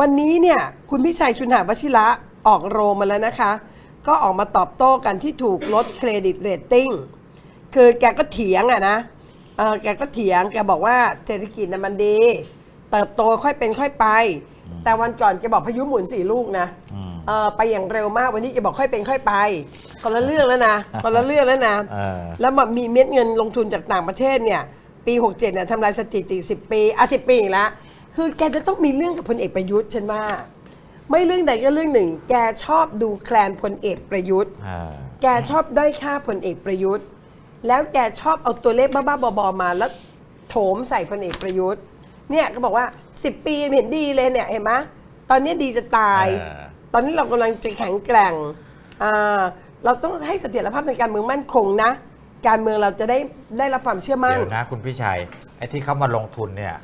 วันนี้เนี่ยคุณพิชัยชุนหาวชิระออกโรงมาแล้วนะคะ ก็ออกมาตอบโต้กันที่ถูกลดเครดิตเรตติ้งคือแกก็เถียงอะนะเออแกก็เถียงแกบอกว่าเศรษฐกิจน่ะมันดี เติบโตค่อยเป็นค่อยไป แต่วันก่อนแกบอกพายุหมุนสี่ลูกนะเออไปอย่างเร็วมากวันนี้แกบอกค่อยเป็นค่อยไปคนละเรื่องแล้วนะคนละเรื่องแล้วนะเออแล้วมามีเม็ดเงินลงทุนจากต่างประเทศเนี่ยปี 67เนี่ยทำลายสถิติ 10 ปีอะ10 ปีอีกแล้ว คือแกจะต้องมีเรื่องกับพลเอกประยุทธ์ฉันว่าไม่เรื่องใดก็เรื่องหนึ่ง แกชอบดูแคลนพลเอกประยุทธ์ อ่า แกชอบด้อยค่าพลเอกประยุทธ์ แล้วแกชอบเอาตัวเลขบ้าๆบอๆมาแล้วโถมใส่พลเอกประยุทธ์ เนี่ยก็บอกว่า 10 ปีไม่เห็นดีเลยเนี่ยเห็นไหมตอนนี้ดีจะตาย เออ ตอนนี้เรากำลังจะแข็งแกร่งอ่าเราต้องให้เสถียรภาพในการเมืองมั่นคงนะ การเมืองเราจะได้ได้รับความเชื่อมั่น เดี๋ยวนะคุณพี่ชัยไอ้ที่เขามาลงทุนเนี่ย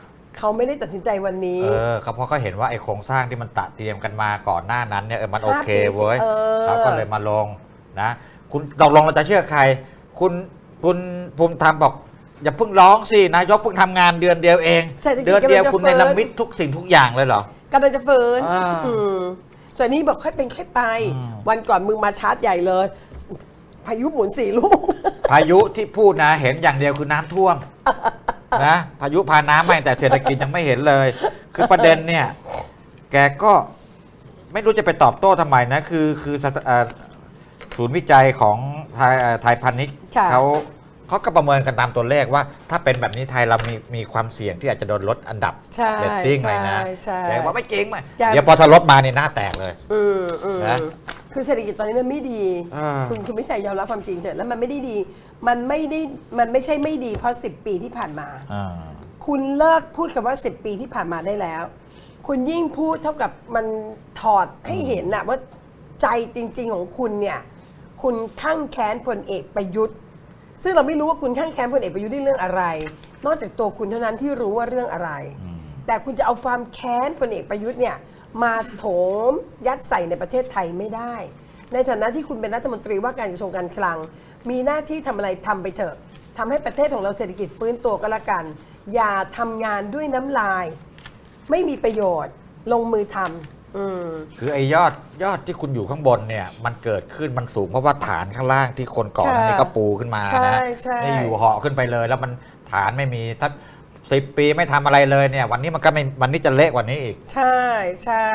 เขาไม่ได้ตัดสินใจวันนี้ เออเขาเพราะเขาเห็นว่าไอ้โครงสร้างที่มันตะเตรียมกันมาก่อนหน้านั้นเนี่ยเออมันโอเคห้าปีเว้ยเออ เขาก็เลยมาลงนะ คุณตกลงเราจะเชื่อใคร คุณคุณภูมิธรรมบอก อย่าเพิ่งร้องสินายกเพิ่งทำงานเดือนเดียวเอง เศรษฐกิจเดือนเดียวกำลังจะคุณในฟื้นนมิตทุกสิ่งทุกอย่างเลยเหรอ กำลังจะฟื้นอ่าอืมส่วนนี้บอกค่อยเป็นค่อยไปวันก่อนมึงมาชาร์จใหญ่เลย พายุหมุนสี่ลูก พายุที่พูดนะเห็นอย่างเดียวคือน้ำท่วม นะพายุพาน้ำมาแต่เศรษฐกิจยังไม่เห็นเลย คือประเด็นเนี่ย แกก็ไม่รู้จะไปตอบโต้ทำไมนะ คือคือสถเอ่อศูนย์วิจัยของไทยเอ่อไทยพาณิชย์ค่ะ เขาเขาก็ประเมินกันตามตัวเลขว่า ถ้าเป็นแบบนี้ไทยเรามีมีความเสี่ยงที่อาจจะโดนลดอันดับใช่เรตติ้งเลยนะใช่ใช่ แกว่าไม่จริงไหมจะเดี๋ยวพอทะลดมาเนี่ยหน้าแตกเลยอืมอืมนะ คือเศรษฐกิจตอนนี้มันไม่ดี อ่า คุณคุณไม่ใช่ยอมรับความจริงเถอะแล้วมันไม่ได้ดี มันไม่ได้มันไม่ใช่ไม่ดีเพราะ 10 ปีที่ผ่านมา อ่า คุณเลิกพูดคำว่า 10 ปีที่ผ่านมาได้แล้ว คุณยิ่งพูดเท่ากับมันถอดให้เห็นนะว่าใจจริง ๆ ของคุณเนี่ย คุณข้างแค้นพลเอกประยุทธ์ ซึ่งเราไม่รู้ว่าคุณข้างแค้นพลเอกประยุทธ์ด้วยเรื่องอะไร นอกจากตัวคุณเท่านั้นที่รู้ว่าเรื่องอะไร แต่คุณจะเอาความแค้นพลเอกประยุทธ์เนี่ย มาโถมยัดใส่ในประเทศไทยไม่ได้ ในฐานะที่คุณเป็นรัฐมนตรีว่าการกระทรวงการคลัง มีหน้าที่ทำอะไรทำไปเถอะทำให้ประเทศของเราเศรษฐกิจฟื้นตัวก็แล้วกัน อย่าทำงานด้วยน้ำลาย ไม่มีประโยชน์ลงมือทำอืมคือไอ้ยอดยอดที่คุณอยู่ข้างบนเนี่ย มันเกิดขึ้นมันสูงเพราะว่าฐานข้างล่างที่คนก่อนค่ะอันนี้ก็ปูขึ้นมาใช่นะใช่นี่อยู่เหาะขึ้นไปเลย แล้วมันฐานไม่มีถ้า สิบปีไม่ทำอะไรเลยเนี่ย วันนี้มันก็ไม่วันนี้จะเละกว่านี้อีก ใช่ใช่